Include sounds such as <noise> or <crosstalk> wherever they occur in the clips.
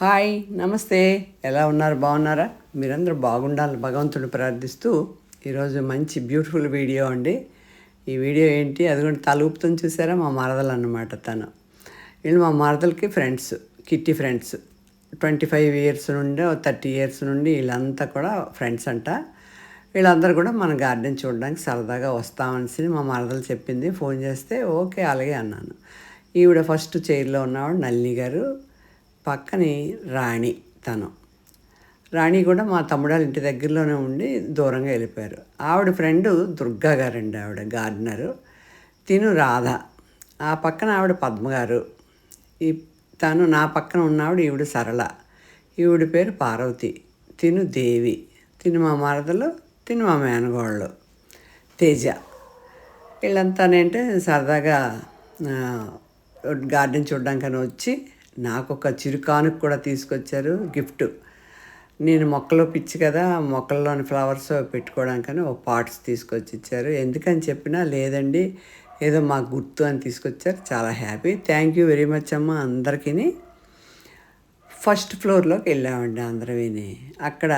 Hi నమస్తే. ఎలా ఉన్నారు? బాగున్నారా? మీరందరూ బాగుండాలి భగవంతుడు ప్రార్థిస్తూ ఈరోజు మంచి బ్యూటిఫుల్ వీడియో అండి. ఈ వీడియో ఏంటి? అది కూడా తలూపుతుంది చూసారా? మా మరదలు అన్నమాట తను. వీళ్ళు మా మరదలకి friends kitty friends. Twenty five years నుండి థర్టీ ఇయర్స్ నుండి వీళ్ళంతా కూడా ఫ్రెండ్స్ అంట. వీళ్ళందరూ కూడా మన గార్డెన్ చూడడానికి సరదాగా వస్తామని మా మరదలు చెప్పింది. ఫోన్ చేస్తే ఓకే అలాగే అన్నాను. ఈవిడ ఫస్ట్ చైర్లో ఉన్నవాడు నళిని గారు. పక్కని రాణి తను. రాణి కూడా మా తమ్ముడాళ్ళ ఇంటి దగ్గరలోనే ఉండి దూరంగా వెళ్ళిపోయారు. ఆవిడ ఫ్రెండ్ దుర్గా గారండి ఆవిడ గార్డెనరు. తిను రాధ. ఆ పక్కన ఆవిడ పద్మ గారు. ఈ తను నా పక్కన ఉన్నవాడు ఈవిడ సరళ. ఈవిడ పేరు పార్వతి. తిను దేవి. తిను మా మరదలు తిను మా మేనగోళ్ళు. తేజ. వీళ్ళంతానేంటే సరదాగా గార్డెన్ చూడడానికని వచ్చి నాకు ఒక చిరుకానుకు కూడా తీసుకొచ్చారు గిఫ్ట్. నేను మొక్కలో పిచ్చి కదా మొక్కల్లోని ఫ్లవర్స్ పెట్టుకోవడానికని ఒక పాట్స్ తీసుకొచ్చి ఇచ్చారు ఎందుకని చెప్పినా లేదండి ఏదో మాకు గుర్తు అని తీసుకొచ్చారు. చాలా happy. Thank you very much అమ్మ అందరికీ ఫస్ట్ ఫ్లోర్లోకి వెళ్ళామండి అందరమేని అక్కడ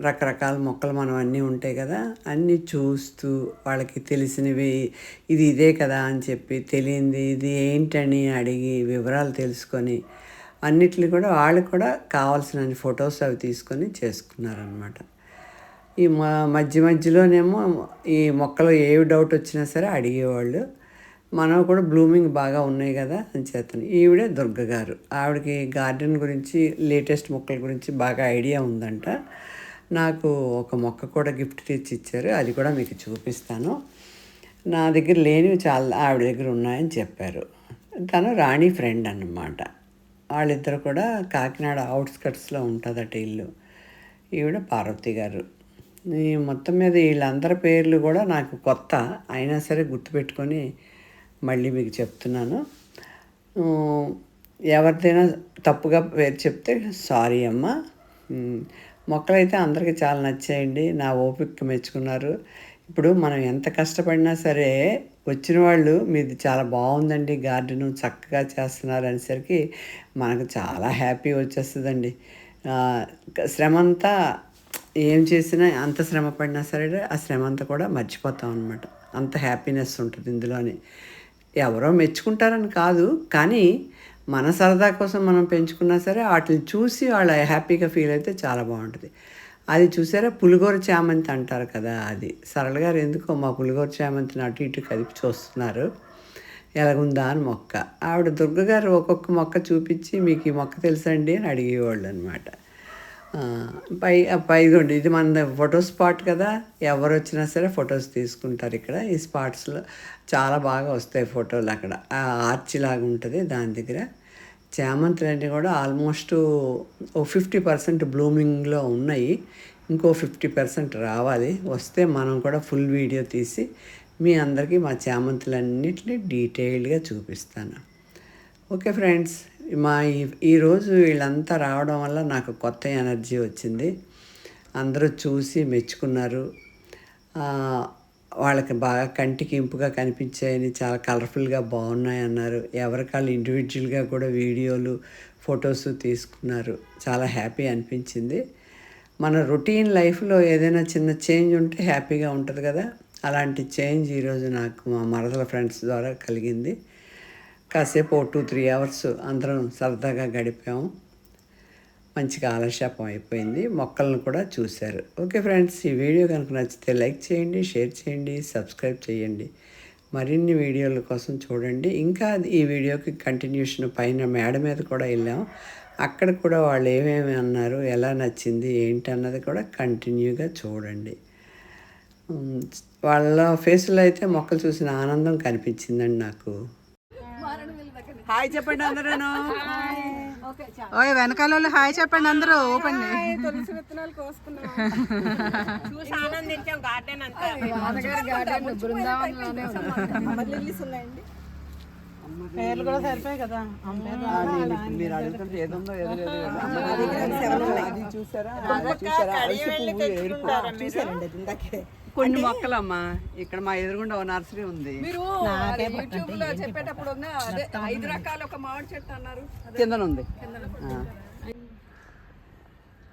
రకరకాల మొక్కలు మనం అన్నీ ఉంటాయి కదా అన్నీ చూస్తూ వాళ్ళకి తెలిసినవి ఇది ఇదే కదా అని చెప్పి తెలియంది ఇది ఏంటని అడిగి వివరాలు తెలుసుకొని అన్నిటిని కూడా వాళ్ళు కూడా కావాల్సిన ఫొటోస్ అవి తీసుకొని చేసుకున్నారనమాట ఈ మ మధ్య మధ్యలోనేమో ఈ మొక్కలు ఏ డౌట్ వచ్చినా సరే అడిగేవాళ్ళు. మనం కూడా బ్లూమింగ్ బాగా ఉన్నాయి కదా అని చేతను. ఈవిడే దుర్గ గారు. ఆవిడకి గార్డెన్ గురించి లేటెస్ట్ మొక్కల గురించి బాగా ఐడియా ఉందంట. నాకు ఒక మొక్క కూడా గిఫ్ట్ తెచ్చి ఇచ్చారు. అది కూడా మీకు చూపిస్తాను. నా దగ్గర లేనివి చాలా ఆవిడ దగ్గర ఉన్నాయని చెప్పారు. తను రాణి ఫ్రెండ్ అన్నమాట. వాళ్ళిద్దరు కూడా కాకినాడ అవుట్స్కట్స్లో ఉంటుందట ఇల్లు. ఈవిడ పార్వతి గారు. ఈ మొత్తం మీద వీళ్ళందరి పేర్లు కూడా నాకు కొత్త. అయినా సరే గుర్తుపెట్టుకొని మళ్ళీ మీకు చెప్తున్నాను. ఎవరిదైనా తప్పుగా పేరు చెప్తే సారీ అమ్మ. మొక్కలైతే అందరికీ చాలా నచ్చాయండి. నా ఓపిక మెచ్చుకున్నారు. ఇప్పుడు మనం ఎంత కష్టపడినా సరే వచ్చిన వాళ్ళు మీది చాలా బాగుందండి. గార్డెన్ చక్కగా చేస్తున్నారు అనేసరికి మనకు చాలా హ్యాపీ వచ్చేస్తుందండి. శ్రమ అంతా ఏం చేసినా అంత శ్రమ పడినా సరే ఆ శ్రమ అంతా కూడా మర్చిపోతాం అనమాట అంత హ్యాపీనెస్ ఉంటుంది ఇందులోని. ఎవరో మెచ్చుకుంటారని కాదు కానీ మన సరదా కోసం మనం పెంచుకున్నా సరే వాటిని చూసి వాళ్ళ హ్యాపీగా ఫీల్ అయితే చాలా బాగుంటుంది. అది చూసారా? పులిగోర చామంతి అంటారు కదా అది. సరళగారు ఎందుకో మా పులిగోర చామంతిని అటు ఇటు కదిపి చూస్తున్నారు. ఎలాగుందా అని మొక్క. ఆవిడ దుర్గ గారు ఒక్కొక్క మొక్క చూపించి మీకు ఈ మొక్క తెలుసండి అని అడిగేవాళ్ళు అనమాట పై పైగోండి ఇది మన ఫోటో స్పాట్ కదా. ఎవరు వచ్చినా సరే ఫొటోస్ తీసుకుంటారు ఇక్కడ. ఈ స్పాట్స్లో చాలా బాగా వస్తాయి ఫోటోలు అక్కడ. ఆర్చ్ లాగా ఉంటుంది దాని దగ్గర. చామంతులు అన్నీ కూడా ఆల్మోస్ట్ ఓ ఫిఫ్టీ పర్సెంట్ బ్లూమింగ్లో ఉన్నాయి. ఇంకో ఫిఫ్టీ పర్సెంట్ రావాలి. వస్తే మనం కూడా ఫుల్ వీడియో తీసి మీ అందరికీ మా చామంతులన్నిటిని డీటెయిల్డ్గా చూపిస్తాను. ఓకే ఫ్రెండ్స్ మా ఈ- ఈరోజు వీళ్ళంతా రావడం వల్ల నాకు కొత్త ఎనర్జీ వచ్చింది. అందరూ చూసి మెచ్చుకున్నారు. వాళ్ళకి బాగా కంటికి ఇంపుగా కనిపించాయని చాలా కలర్ఫుల్గా బాగున్నాయి అన్నారు ఎవరికాళ్ళు ఇండివిజువల్గా కూడా వీడియోలు ఫొటోస్ తీసుకున్నారు. చాలా హ్యాపీ అనిపించింది. మన రొటీన్ లైఫ్లో ఏదైనా చిన్న చేంజ్ ఉంటే హ్యాపీగా ఉంటుంది కదా. అలాంటి చేంజ్ ఈరోజు నాకు మా మరదల ఫ్రెండ్స్ ద్వారా కలిగింది. కాసేపు ఓ టూ త్రీ అవర్స్ అందరం సరదాగా గడిపాము మంచి కాలక్షేపం అయిపోయింది. మొక్కలను కూడా చూశారు. ఓకే ఫ్రెండ్స్ ఈ వీడియో కనుక నచ్చితే లైక్ చేయండి షేర్ చేయండి సబ్స్క్రైబ్ చేయండి. మరిన్ని వీడియోల కోసం చూడండి. ఇంకా ఈ వీడియోకి కంటిన్యూషన్ పైన మేడ మీద కూడా వెళ్ళాం. అక్కడ కూడా వాళ్ళు ఏమేమి అన్నారు ఎలా నచ్చింది ఏంటి అన్నది కూడా కంటిన్యూగా చూడండి. వాళ్ళ ఫేస్లో అయితే మొక్కలు చూసిన ఆనందం కనిపించిందండి నాకు. హాయ్ చెప్పండి అందరూ ఓయ్ వెనకాల వాళ్ళు హాయ్ చెప్పండి అందరూ ఓపెన్ తులసి విత్తనాలు కోసుకున్నాం చూసి ఆనందించాం గార్డెన్ అంతా. పేర్లు కూడా సరిపోయాయి కదా. మీరు అడుగుతుంటే ఏదో. అది చూసారా? అది చూసారా. చూసారండి ఇందాకే కొన్ని మొక్కలమ్మా. ఇక్కడ మా ఎదురుగుండా ఓ నర్సరీ ఉంది. మీరు యూట్యూబ్లో చెప్పేటప్పుడు ఉన్న అదే ఐదు రకాల ఒక మామిడి చెట్టు అన్నారు. కిందన ఉంది. ఆ.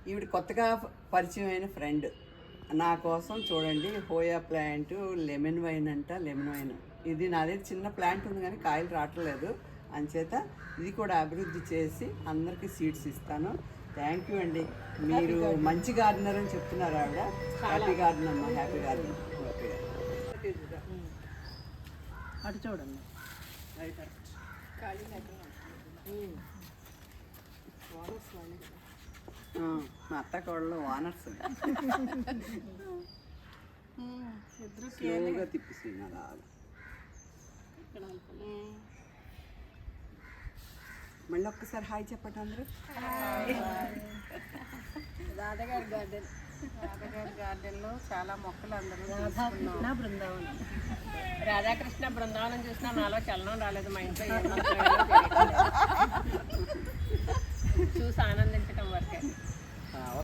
ఈవిడ కొత్తగా పరిచయం అయిన ఫ్రెండ్ నా కోసం చూడండి హోయా ప్లాంట్ లెమన్ వైన్ అంట లెమన్ వైన్. ఇది నా దగ్గర చిన్న ప్లాంట్ ఉంది కానీ కాయలు రావట్లేదు. అంచేత ఇది కూడా అభివృద్ధి చేసి అందరికీ సీడ్స్ ఇస్తాను. థ్యాంక్ యూ అండి. మీరు మంచి గార్డెనర్ అని చెప్తున్నారు ఆవిడ. హ్యాపీ గార్డెన్ అమ్మా హ్యాపీ గార్డెన్ ఓకే అటు చూడండి. ఆ, మా అత్త కోడలు ఓనర్స్ స్లోగా తిప్పిస్తుంది మళ్ళీ ఒక్కసారి హాయ్ చెప్పండి అందరూ. రాధగారి గార్డెన్. రాధగారి గార్డెన్లో చాలా మొక్కలు అందరూ తీసుకున్నాం. బృందావనం. రాధాకృష్ణ బృందావనం చూసినా నాలో చలనం రాలేదు మా ఇంట్లో. <laughs> చూసి ఆనందించడం వరకే.